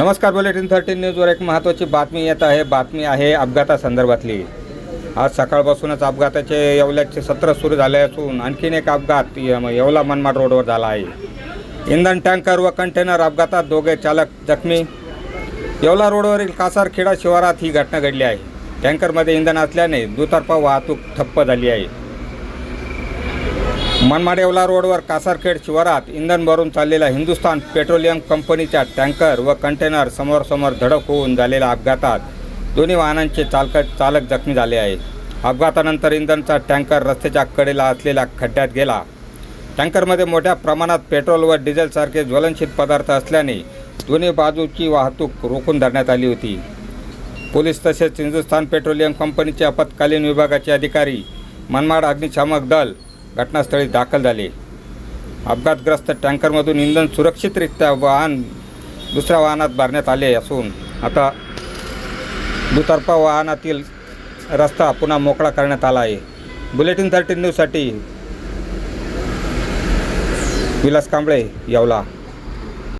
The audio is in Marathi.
नमस्कार बुलेटिन थर्टीन न्यूजवर एक महत्त्वाची बातमी येत आहे. बातमी आहे अपघातासंदर्भातली आज सकाळपासूनच अपघाताचे येवल्याचे सत्र सुरू झाले असून आणखीन एक अपघात य- येवला मनमाड रोडवर झाला आहे. इंधन टँकर व कंटेनर अपघातात दोघे चालक जखमी. येवला रोडवरील कासारखेडा शिवारात ही घटना घडली आहे. टँकरमध्ये इंधन असल्याने दुतर्फा वाहतूक ठप्प झाली आहे. मनमाड येवला रोडवर कासारखेड शिवारात इंधन भरून चाललेला हिंदुस्थान पेट्रोलियम कंपनीच्या टँकर व कंटेनर समोरसमोर धडक होऊन झालेल्या अपघातात दोन्ही वाहनांचे चालक चालक जखमी झाले आहे अपघातानंतर इंधनचा टँकर रस्त्याच्या कडेला असलेल्या खड्ड्यात गेला. टँकरमध्ये मोठ्या प्रमाणात पेट्रोल व डिझेलसारखे ज्वलनशील पदार्थ असल्याने दोन्ही बाजूची वाहतूक रोखून धरण्यात आली होती. पोलीस तसेच हिंदुस्थान पेट्रोलियम कंपनीचे आपत्कालीन विभागाचे अधिकारी मनमाड अग्निशामक दल घटनास्थळी दाखल झाले. अपघातग्रस्त टँकरमधून इंधन सुरक्षितरित्या वाहन दुसऱ्या वाहनात भरण्यात आले असून आता दुतर्फा वाहनातील रस्ता पुन्हा मोकळा करण्यात आला आहे. बुलेटिन थर्टीन न्यूजसाठी विलास कांबळे येवला.